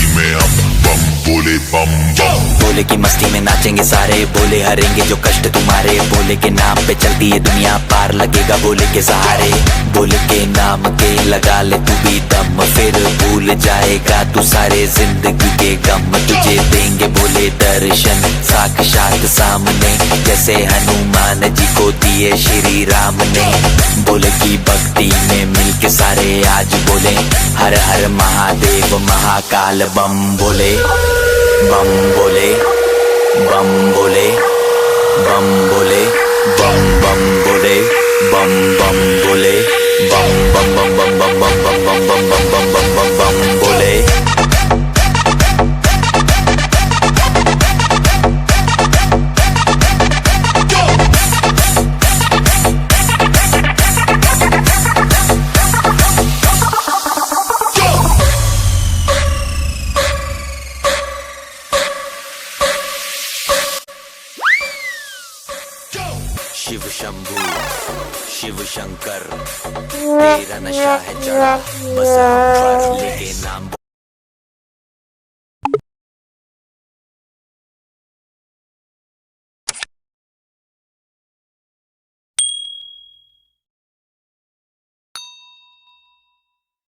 मस्ती में हम बम, बोले बम बम। बोले की मस्ती में नाचेंगे सारे, बोले हरेंगे जो कष्ट तुम्हारे। बोले के नाम पे चलती है दुनिया पार लगेगा, बोले के सहारे। बोले के नाम के लगा ले तू भी दम, फिर भूल जाएगा तू सारे ज़िंदगी के गम। तुझे देंगे बोले दर्शन, साक्षात सामने। जैसे हनुमान जी को दिए श्री राम ने। बोले की भक्ति में मिलके सारे बोले हर हर महादेव महाकाल बम बोले बम बोले बम बोले बम बोले बम बम बोले बम बम बोले शिव शंभु शिव शंकर तेरा नशा है चढ़ा बस लेके नाम